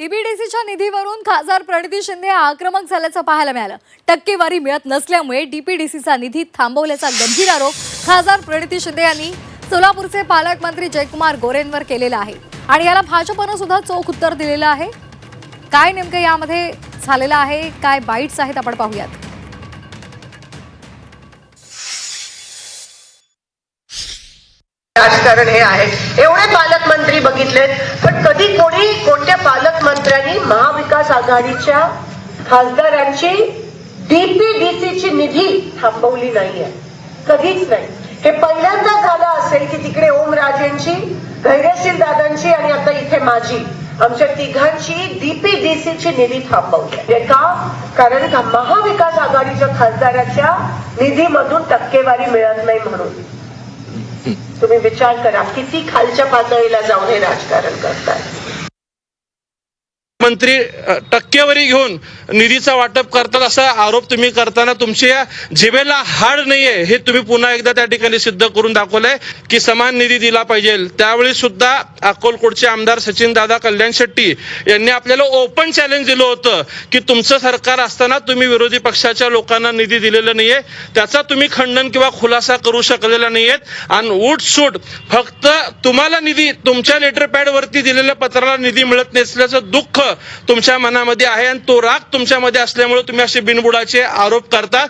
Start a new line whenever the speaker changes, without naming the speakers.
डीबीडीसीच्या निधीवरून खासदार प्रणिती शिंदे आक्रमक झाल्याचं पाहायला मिळालं. टक्केवारी मिळत नसल्यामुळे डीपीडीसीचा निधी थांबवल्याचा गंभीर आरोप खासदार प्रणिती शिंदे यांनी सोलापूरचे पालकमंत्री जयकुमार गोरेंवर केलेला आहे. आणि याला भाजपनं सुद्धा चोख उत्तर दिलेलं आहे. काय नेमकं यामध्ये झालेलं आहे? काय बाईट्स आहेत? आपण पाहूयात.
राजकारण हे आहे. एवढे पालकमंत्री बघितलेत. आघाडीच्या खासदारांची डीपीडीसीची निधी थांबवली नाहीये. कधीच नाही. हे पहिल्यांदा झालं असेल की तिकडे ओमराजेंची धैर्यशील दादांची आणि आता इथे माझी आमच्या तिघांची डीपीडीसीची निधी थांबवली का? कारण का महाविकास आघाडीच्या खासदाराच्या निधीमधून टक्केवारी मिळत नाही म्हणून. तुम्ही विचार करा किती खालच्या पातळीला जाऊन हे राजकारण करताय?
मंत्री टक्केवारी घेऊन निधीचा वाटप करतात असा आरोप तुम्ही करताना तुमच्या जिभेला हाड नाहीये हे तुम्ही पुन्हा एकदा त्या ठिकाणी सिद्ध करून दाखवलंय की समान निधी दिला पाहिजे. त्यावेळी सुद्धा अकोलकोटचे आमदार सचिन दादा कल्याण शेट्टी यांनी आपल्याला ओपन चॅलेंज दिलं होतं की तुमचं सरकार असताना तुम्ही विरोधी पक्षाच्या लोकांना निधी दिलेला नाहीये त्याचा तुम्ही खंडन किंवा खुलासा करू शकलेला नाहीयेत आणि उठसूट फक्त तुम्हाला निधी तुमच्या लेटर पॅड वरती दिलेल्या पत्राला निधी मिळत नसल्याचं दुःख तुमच्या मनामध्ये आहे आणि तो राग तुमच्यामध्ये असल्यामुळे तुम्ही असे बिनबुडाचे आरोप करता.